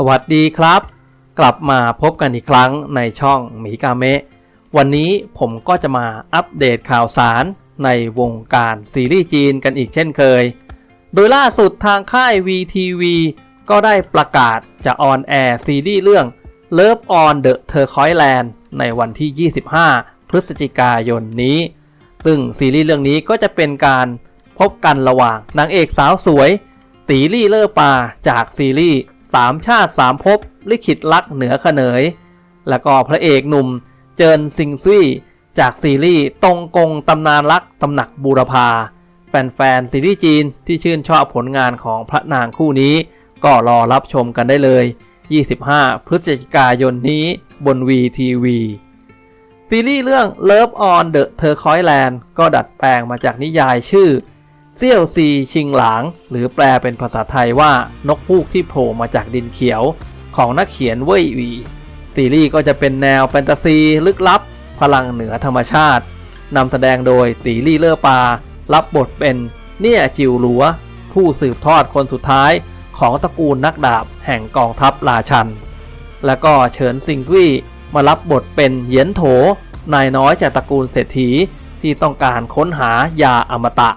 สวัสดีครับ กลับมาพบกันอีกครั้งในช่องหมีกาเมะวันนี้ผมก็จะมาอัปเดตข่าวสารในวงการซีรีส์จีนกันอีกเช่นเคย โดยล่าสุดทางค่าย VTV ก็ได้ประกาศจะออนแอร์ซีรีส์เรื่อง Love on the Turquoise Land ในวันที่ 25 พฤศจิกายนนี้ ซึ่งซีรีส์เรื่องนี้ก็จะเป็นการพบกันระหว่างนางเอกสาวสวย ตีลี่เลอร์ปาจากซีรีส์ สามชาติสามภพลิขิตรักเหนือเขนย แล้วก็พระเอกหนุ่มเจินซิงซุยจากซีรีส์ตรงกงตำนานรักตำหนักบูรพา แฟนๆซีรีส์จีนที่ชื่นชอบผลงานของพระนางคู่นี้ ก็รอรับชมกันได้เลย 25 พฤศจิกายนนี้บน VTV ซีรีส์เรื่อง Love on the Turquoise Land ก็ดัดแปลงมาจากนิยายชื่อ เซี่ยวซีชิงหลาง หรือแปลเป็นภาษาไทยว่านกฮูกที่โผล่มาจากดินเขียว ของนักเขียนเว่ยหวีซีรีส์ก็จะเป็นแนวแฟนตาซีลึกลับ พลังเหนือธรรมชาตินำแสดงโดยตีลี่เลอปา รับบทเป็นเนี่ยจิวหลัว ผู้สืบทอดคนสุดท้ายของตระกูลนักดาบแห่งกองทัพราชัน แล้วก็เฉินซิงซุยมารับบทเป็นเหยียนโถ นายน้อยจากตระกูลเศรษฐีที่ต้องการค้นหายาอมตะ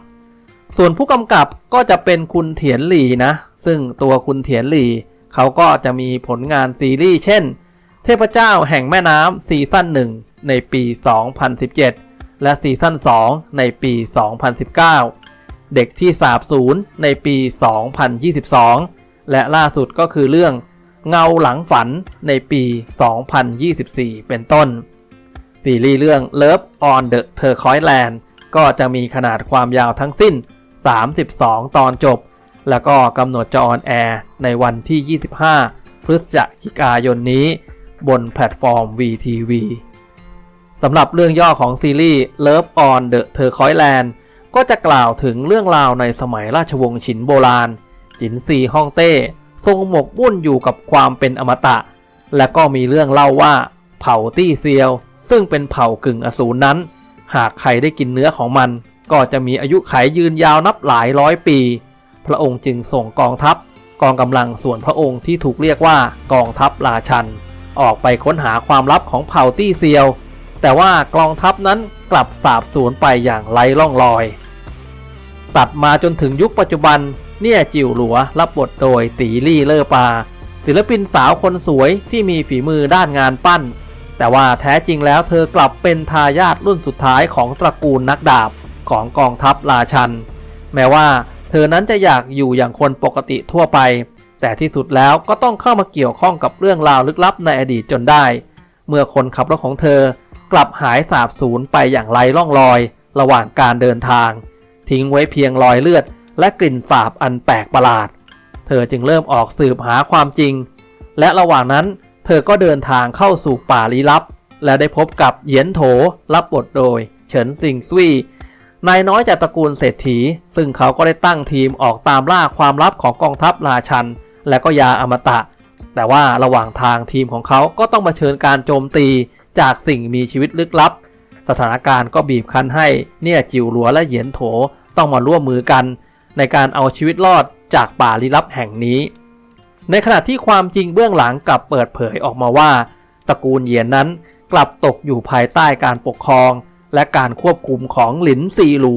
ส่วนผู้กำกับก็จะเป็นคุณเถียนหลี่นะ ซึ่งตัวคุณเถียนหลี่ เขาก็จะมีผลงานซีรีส์เช่น เทพเจ้าแห่งแม่น้ำซีซั่น1 ในปี 2017 และซีซั่น2 ในปี 2019 เด็กที่สาบสูญในปี 2022 และล่าสุดก็คือเรื่องเงาหลังฝันในปี 2024 เป็นต้น ซีรีส์เรื่อง Love on the Turquoise Land ก็จะมีขนาดความยาวทั้งสิ้น 32 ตอนจบ แล้วก็กำหนดจะออนแอร์ในวันที่ 25 พฤศจิกายนนี้ บนแพลตฟอร์ม VTV สำหรับเรื่องย่อของซีรีส์ Love on the Turquoise Land ก็จะกล่าวถึงเรื่องราวในสมัยราชวงศ์ฉินโบราณ จินซีฮ่องเต้ ทรงหมกบุ่นอยู่กับความเป็นอมตะ และก็มีเรื่องเล่าว่า เผ่าตี้เซียว ซึ่งเป็นเผ่ากึ่งอสูรนั้น หากใครได้กินเนื้อของมัน ก็จะมีอายุขัยยืนยาวนับหลายร้อยปี พระองค์จึงส่งกองทัพ กองกำลังส่วนพระองค์ที่ถูกเรียกว่ากองทัพราชัน ออกไปค้นหาความลับของเผ่าตี้เซียว แต่ว่ากองทัพนั้นกลับสาบสูญไปอย่างไร้ร่องรอย ตัดมาจนถึงยุคปัจจุบันเนี่ยจิ๋วหลัวรับบทโดยตีลี่เลอปา ศิลปินสาวคนสวยที่มีฝีมือด้านงานปั้น แต่ว่าแท้จริงแล้วเธอกลับเป็นทายาทรุ่นสุดท้ายของตระกูลนักดาบ ของกองทัพราชัน แม้ว่าเธอนั้นจะอยากอยู่อย่างคนปกติทั่วไป แต่ที่สุดแล้วก็ต้องเข้ามาเกี่ยวข้องกับเรื่องราวลึกลับในอดีตจนได้ เมื่อคนขับรถของเธอกลับหายสาบสูญไปอย่างไร้ร่องรอย ระหว่างการเดินทาง ทิ้งไว้เพียงรอยเลือด และกลิ่นสาบอันแปลกประหลาด เธอจึงเริ่มออกสืบหาความจริง และระหว่างนั้นเธอก็เดินทางเข้าสู่ป่าลี้ลับ และได้พบกับเหยียนโถรับบทโดย เฉินซิงซุย นายน้อยจากตระกูลเศรษฐี ซึ่งเขาก็ได้ตั้งทีมออกตามล่าความลับของกองทัพราชัน และก็ยาอมตะ แต่ว่าระหว่างทางทีมของเขาก็ต้องมาเชิญการโจมตีจากสิ่งมีชีวิตลึกลับ สถานการณ์ก็บีบคั้นให้เนี่ยจิวหลัวและเหยียนโถต้องมาร่วมมือกัน ในการเอาชีวิตรอดจากป่าลี้ลับแห่งนี้ ในขณะที่ความจริงเบื้องหลังกลับเปิดเผยออกมาว่า ตระกูลเหยียนนั้นกลับตกอยู่ภายใต้การปกครอง และการควบคุมของหลินซีหลู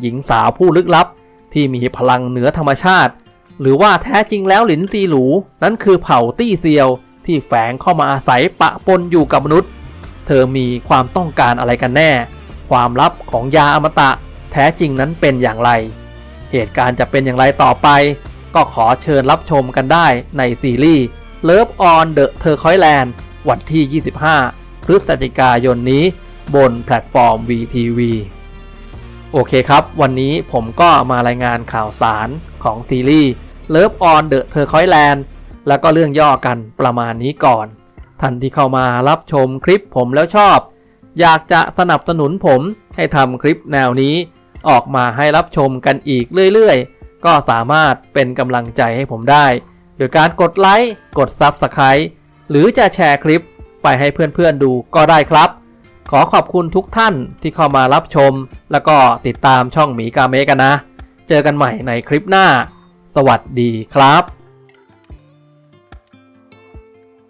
หญิงสาวผู้ลึกลับ ที่มีพลังเหนือธรรมชาติ หรือว่าแท้จริงแล้วหลินซีหลู นั้นคือเผ่าตี้เซียว ที่แฝงเข้ามาอาศัยปะปนอยู่กับมนุษย์ เธอมีความต้องการอะไรกันแน่ ความลับของยาอมตะ แท้จริงนั้นเป็นอย่างไร เหตุการณ์จะเป็นอย่างไรต่อไป ก็ขอเชิญรับชมกันได้ในซีรีส์ Love on the Turquoise Land วันที่ 25 พฤศจิกายนนี้ บนแพลตฟอร์ม VTV โอเคครับ วันนี้ผมก็มารายงานข่าวสารของซีรีส์ Love on the Turquoise Land แล้วก็เรื่องย่อกันประมาณนี้ก่อน ท่านที่เข้ามารับชมคลิปผมแล้วชอบ อยากจะสนับสนุนผมให้ทำคลิปแนวนี้ ออกมาให้รับชมกันอีกเรื่อยๆ ก็สามารถเป็นกำลังใจให้ผมได้ โดยการกดไลค์ กด Subscribe หรือจะแชร์คลิปไปให้เพื่อนๆดูก็ได้ครับ ขอขอบคุณทุกท่านที่เข้ามารับชม แล้วก็ติดตามช่องหมีกาเมกันนะ เจอกันใหม่ในคลิปหน้า สวัสดีครับ